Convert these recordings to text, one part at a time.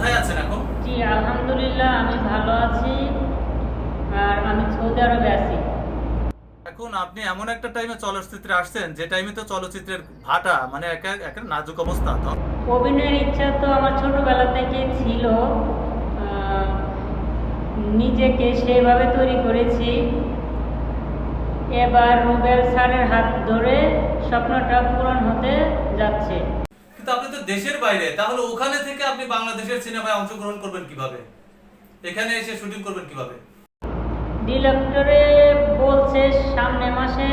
কোথায় আছেন এখন? জি আলহামদুলিল্লাহ আমি ভালো আছি। আর আমি সৌদি আরবে আছি। এখন আপনি এমন একটা টাইমে চলচ্চিত্রে আসছেন যে টাইমে তো চলচ্চিত্রের ভাটা মানে একটা একটা নাজুক অবস্থা তো। অভিনয়ের ইচ্ছা তো আমার ছোটবেলা থেকে ছিল। নিজেকে সেভাবে তৈরি করেছি। এবার রুবেল স্যারের হাত ধরে স্বপ্নটা পূরণ হতে যাচ্ছে। দেশের বাইরে তাহলে ওখানে থেকে আপনি বাংলাদেশের সিনেমায় অংশগ্রহণ করবেন কীভাবে? এখানে এসে শুটিং করবেন কীভাবে? ডিরেক্টরে বলছে সামনে মাসে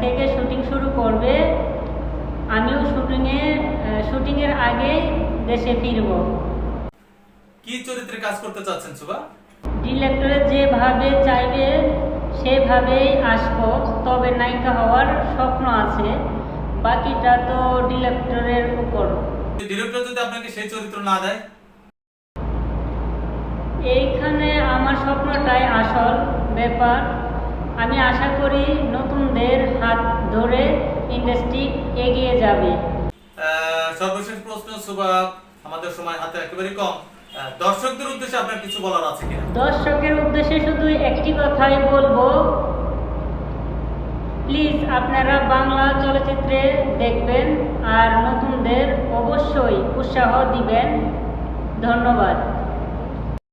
থেকে শুটিং শুরু করবে। আমিও শুটিংয়ে শুটিংয়ের আগে দেশে ফিরব। কি চরিত্রে কাজ করতে চাচ্ছেন সুবা ডিরেক্টরে যেভাবে চাইবে সেভাবেই আসব। তবে নায়িকা হওয়ার স্বপ্ন আছে। বাকিটা তো ডিরেক্টরের উপর ডিরেক্টর যদি আপনাকে সেই চরিত্র না দেয়? এইখানে আমার স্বপ্নটাই আসল ব্যাপার। আমি আশা করি নতুনদের হাত ধরে ইন্ডাস্ট্রি এগিয়ে যাবে। সর্বশেষ প্রশ্ন সুবা আমাদের সময় হাতে একেবারে কম। দর্শকদের উদ্দেশ্যে আপনার কিছু বলার আছে কিনা? দর্শকের উদ্দেশ্যে শুধু একটি কথাই বলব প্লিজ আপনারা বাংলা চলচ্চিত্রে দেখবেন আর নতুনদের অবশ্যই উৎসাহ দিবেন। ধন্যবাদ।